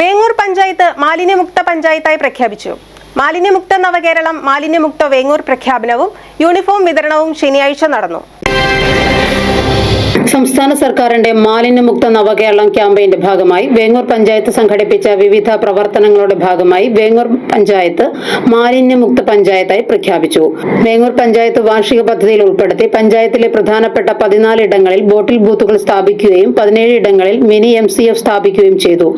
വേങ്ങൂർ പഞ്ചായത്ത് മാലിന്യമുക്ത പഞ്ചായത്തായി പ്രഖ്യാപിച്ചു. മാലിന്യമുക്ത നവകേരളം മാലിന്യമുക്ത വേങ്ങൂർ പ്രഖ്യാപനവും യൂണിഫോം വിതരണവും ശനിയാഴ്ച നടന്നു. സംസ്ഥാന സർക്കാരിന്റെ മാലിന്യമുക്ത നവകേരളം ക്യാമ്പയിന്റെ ഭാഗമായി വേങ്ങൂർ പഞ്ചായത്ത് സംഘടിപ്പിച്ച വിവിധ പ്രവർത്തനങ്ങളുടെ ഭാഗമായി വേങ്ങൂർ പഞ്ചായത്ത് മാലിന്യമുക്ത പഞ്ചായത്തായി പ്രഖ്യാപിച്ചു. വേങ്ങൂർ പഞ്ചായത്ത് വാർഷിക പദ്ധതിയിൽ ഉൾപ്പെടുത്തി പഞ്ചായത്തിലെ പ്രധാനപ്പെട്ട പതിനാല് ഇടങ്ങളിൽ ബോട്ടിൽ ബൂത്തുകൾ സ്ഥാപിക്കുകയും പതിനേഴ് ഇടങ്ങളിൽ മിനി എം സി എഫ് സ്ഥാപിക്കുകയും ചെയ്തു.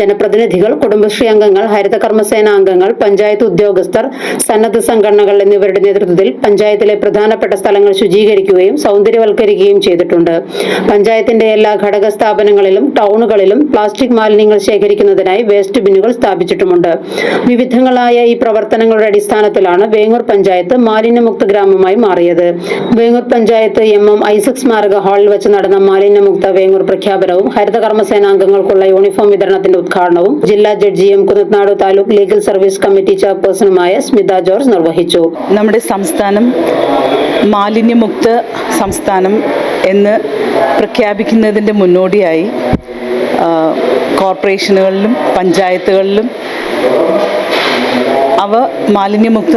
ജനപ്രതിനിധികൾ കുടുംബശ്രീ അംഗങ്ങൾ ഹരിത കർമ്മസേന അംഗങ്ങൾ പഞ്ചായത്ത് ഉദ്യോഗസ്ഥർ സന്നദ്ധ സംഘടനകൾ എന്നിവരുടെ നേതൃത്വത്തിൽ പഞ്ചായത്തിലെ പ്രധാനപ്പെട്ട സ്ഥലങ്ങൾ ശുചീകരിക്കുകയും സൗന്ദര്യവൽക്കരിക്കുകയും ചെയ്തിട്ടുണ്ട്. പഞ്ചായത്തിന്റെ എല്ലാ ഘടക സ്ഥാപനങ്ങളിലും ടൗണുകളിലും പ്ലാസ്റ്റിക് മാലിന്യങ്ങൾ ശേഖരിക്കുന്നതിനായി വേസ്റ്റ് ബിന്നുകൾ സ്ഥാപിച്ചിട്ടുമുണ്ട്. വിവിധങ്ങളായ ഈ പ്രവർത്തനങ്ങളുടെ അടിസ്ഥാനത്തിലാണ് വേങ്ങൂർ പഞ്ചായത്ത് മാലിന്യമുക്ത ഗ്രാമമായി മാറിയത്. വേങ്ങൂർ പഞ്ചായത്ത് എം എം ഐസക് സ്മാരക ഹാളിൽ വെച്ച് നടന്ന മാലിന്യമുക്ത വേങ്ങൂർ പ്രഖ്യാപനവും ഹരിതകർമ്മസേനാംഗങ്ങൾക്കുള്ള കർമ്മസേനാംഗങ്ങൾക്കുള്ള യൂണിഫോം വിതരണത്തിന്റെ ഉദ്ഘാടനവും ജില്ലാ ജഡ്ജിയും Kunnathunad taluk legal service committee ചെയർപേഴ്സണുമായ Smitha George നിർവഹിച്ചു. നമ്മുടെ സംസ്ഥാനം മാലിന്യമുക്ത സംസ്ഥാനം എന്ന് പ്രഖ്യാപിക്കുന്നതിന്റെ മുന്നോടിയായി കോർപ്പറേഷനുകളിലും പഞ്ചായത്തുകളിലും അവ മാലിന്യമുക്ത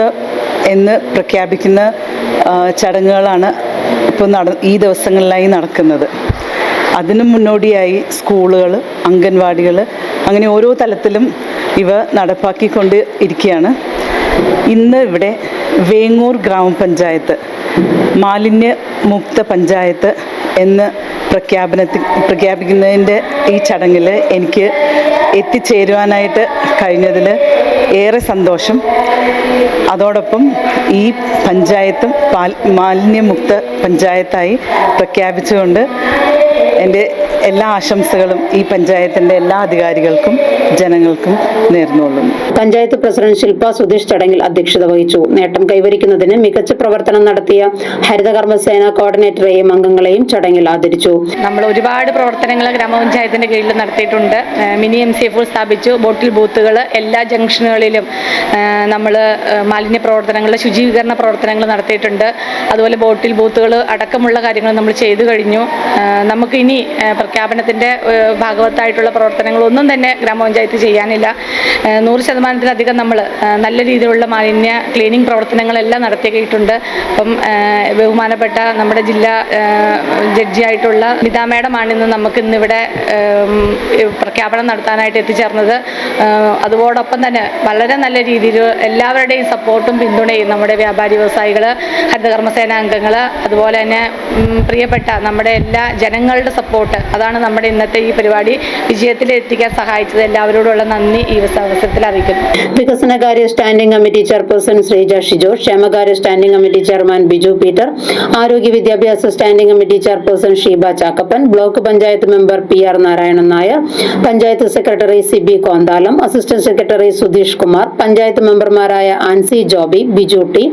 എന്ന് പ്രഖ്യാപിക്കുന്ന ചടങ്ങുകളാണ് ഇപ്പോൾ നട ഈ ദിവസങ്ങളിലായി നടക്കുന്നത്. അതിനു മുന്നോടിയായി സ്കൂളുകൾ അംഗൻവാടികൾ അങ്ങനെ ഓരോ തലത്തിലും ഇവ നടപ്പാക്കിക്കൊണ്ട് ഇരിക്കുകയാണ്. ഇന്ന് ഇവിടെ വേങ്ങൂർ ഗ്രാമപഞ്ചായത്ത് മാലിന്യമുക്ത പഞ്ചായത്ത് എന്ന് പ്രഖ്യാപനത്തിൽ പ്രഖ്യാപിക്കുന്നതിന്റെ ഈ ചടങ്ങിൽ എനിക്ക് എത്തിച്ചേരുവാനായിട്ട് കഴിഞ്ഞതിൽ ഏറെ സന്തോഷം. അതോടൊപ്പം ഈ പഞ്ചായത്തും മാലിന്യമുക്ത പഞ്ചായത്തായി പ്രഖ്യാപിച്ചുകൊണ്ട് എന്റെ എല്ലാ ആശംസകളും ഈ പഞ്ചായത്തിന്റെ എല്ലാ അധികാരികൾക്കും ജനങ്ങൾക്കും നേർന്നുകൊള്ളുന്നു. പഞ്ചായത്ത് പ്രസിഡന്റ് ശില്പ സുധീഷ് ചടങ്ങിൽ അധ്യക്ഷത വഹിച്ചു. നേട്ടം കൈവരിക്കുന്നതിന് മികച്ച പ്രവർത്തനം നടത്തിയ ഹരിതകർമ്മസേന കോർഡിനേറ്ററെയും അംഗങ്ങളെയും ചടങ്ങിൽ ആദരിച്ചു. നമ്മൾ ഒരുപാട് പ്രവർത്തനങ്ങൾ ഗ്രാമപഞ്ചായത്തിന്റെ കീഴിൽ നടത്തിയിട്ടുണ്ട്. മിനി എം സി എഫ് സ്ഥാപിച്ചു. ബോട്ടിൽ ബൂത്തുകൾ എല്ലാ ജംഗ്ഷനുകളിലും നമ്മൾ മാലിന്യ പ്രവർത്തനങ്ങൾ ശുചീകരണ പ്രവർത്തനങ്ങൾ നടത്തിയിട്ടുണ്ട്. അതുപോലെ ബോട്ടിൽ ബൂത്തുകൾ അടക്കമുള്ള കാര്യങ്ങൾ നമ്മൾ ചെയ്തു കഴിഞ്ഞു. നമുക്കിനി നമുക്ക് ഇനി ഏഹ് പ്രഖ്യാപനത്തിന്റെ ഭാഗവത്തായിട്ടുള്ള പ്രവർത്തനങ്ങളൊന്നും തന്നെ ഗ്രാമപഞ്ചായത്ത് ചെയ്യാനില്ല. നൂറ് ശതമാനത്തിലധികം നമ്മൾ നല്ല രീതിയിലുള്ള മാലിന്യ ക്ലീനിങ് പ്രവർത്തനങ്ങളെല്ലാം നടത്തിയിട്ടുണ്ട്. അപ്പം ബഹുമാനപ്പെട്ട നമ്മുടെ ജില്ലാ ജഡ്ജിയായിട്ടുള്ള നിതാ മേഡമാണ് ഇന്ന് നമുക്ക് ഇന്നിവിടെ പ്രഖ്യാപനം നടത്താനായിട്ട് എത്തിച്ചേർന്നത്. അതോടൊപ്പം തന്നെ വളരെ നല്ല രീതിയിൽ എല്ലാവരുടെയും സപ്പോർട്ടും പിന്തുണയും നമ്മുടെ വ്യാപാരി വ്യവസായികൾ ഹരിതകർമ്മസേന അംഗങ്ങൾ അതുപോലെ തന്നെ പ്രിയപ്പെട്ട നമ്മുടെ എല്ലാ ജനങ്ങളുടെ സപ്പോർട്ട് അതാണ് നമ്മുടെ ഇന്നത്തെ ഈ പരിപാടി. വിജയത്തിലെത്തിക്കാൻ സഹായിച്ചത്. എല്ലാവരോടുള്ള നന്ദി ഈ അവസരത്തിൽ അറിയിക്കുന്നു. വികസനകാര്യ standing committee chairperson Sreeja Shijo ക്ഷേമകാര്യ standing committee chairman Biju Peter ആരോഗ്യ വിദ്യാഭ്യാസ standing committee chairperson Sheeba Chakkappan block panchayat member P R Narayanan Nair panchayat secretary C B Konthalam assistant secretary Sudheesh Kumar panchayat മെമ്പർമാരായ Ancy Joby Biju T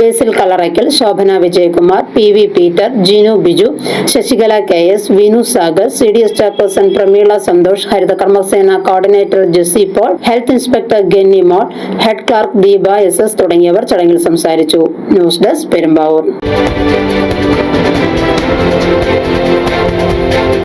Basil Kalarakkal Shobhana Vijayakumar P V Peter Jinu Biju Sasikala K S Vinu Sagar C D S chairperson Prameela Santhosh Haritha Karmasena coordinator Jessy Paul health inspector Genny Mol head clerk Deepa S S തുടങ്ങിയവർ ചടങ്ങിൽ സംസാരിച്ചു. News desk Perumbavoor.